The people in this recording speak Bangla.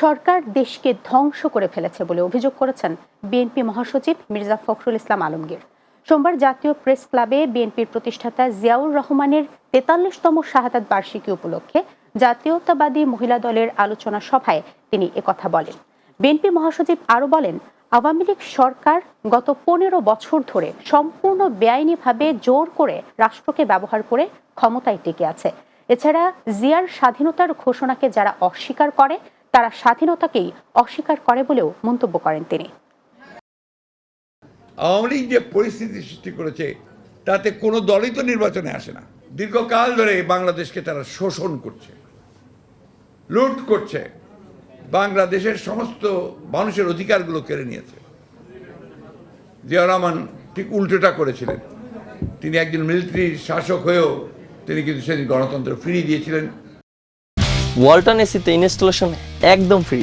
সরকার দেশকে ধ্বংস করে ফেলেছে বলে অভিযোগ করেছেন বিএনপি মহাসচিব মির্জা ফখরুল ইসলাম আলমগীর। সোমবার জাতীয় প্রেস ক্লাবে বিএনপির প্রতিষ্ঠাতা জিয়াউর রহমানের তেতাল্লিশতম শাহাদাত বার্ষিকী উপলক্ষে জাতীয়তাবাদী মহিলা দলের আলোচনা সভায় তিনি একথা বলেন। বিএনপি মহাসচিব আরও বলেন, আওয়ামী লীগ সরকার গত পনেরো বছর ধরে সম্পূর্ণ বেআইনিভাবে জোর করে রাষ্ট্রকে ব্যবহার করে ক্ষমতায় টিকে আছে। এছাড়া জিয়ার স্বাধীনতার ঘোষণাকে যারা অস্বীকার করে তারা স্বাধীনতাকেই অস্বীকার করে বলেও মন্তব্য করেন তিনি। আওয়ামী লীগ যে পরিস্থিতি সৃষ্টি করেছে, তাতে কোনো দলই তো নির্বাচনে আসে না। দীর্ঘকাল ধরে বাংলাদেশকে তারা শোষণ করছে, লুট করছে, বাংলাদেশের সমস্ত মানুষের অধিকারগুলো কেড়ে নিয়েছে। জিয়া রহমান ঠিক উল্টোটা করেছিলেন। তিনি একজন মিলিটারি শাসক হয়েও তিনি কিন্তু সেদিন গণতন্ত্র ফিরিয়ে দিয়েছিলেন। ওয়ালটন এসিতে ইনস্টলেশন একদম ফ্রি।